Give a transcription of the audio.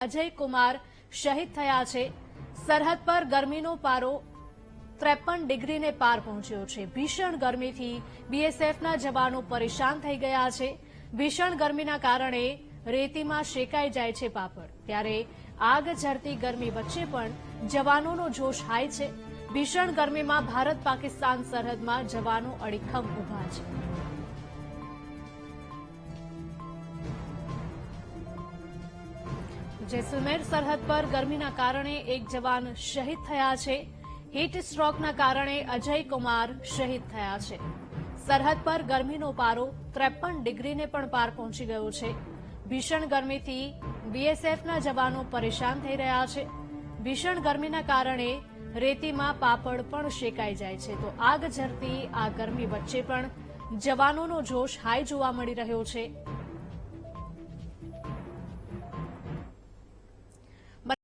અજય કુમાર શહીદ થયા છે. સરહદ પર ગરમીનો પારો ત્રેપન ડિગ્રીને પાર પહોંચ્યો છે. ભીષણ ગરમીથી બીએસએફના જવાનો પરેશાન થઈ ગયા છે. ભીષણ ગરમીના કારણે રેતીમાં શેકાઈ જાય છે પાપડ. ત્યારે આગ ઝરતી ગરમી વચ્ચે પણ જવાનોનો જોશ હાઈ છે. ભીષણ ગરમીમાં ભારત પાકિસ્તાન સરહદમાં જવાનો અડીખમ ઊભા છે. જેસલમેર સરહદ પર ગરમીના કારણે એક જવાન શહીદ થયા છે. હીટ સ્ટ્રોકના કારણે અજય કુમાર શહીદ થયા છે. સરહદ પર ગરમીનો પારો ત્રેપન ડિગ્રીને પણ પાર પહોંચી ગયો છે. ભીષણ ગરમીથી બીએસએફના જવાનો પરેશાન થઈ રહ્યા છે. ભીષણ ગરમીના કારણે રેતીમાં પાપડ પણ શેકાઈ જાય છે. તો આગ ઝરતી આ ગરમી વચ્ચે પણ જવાનોનો જોશ હાઈ જોવા મળી રહ્યો છે.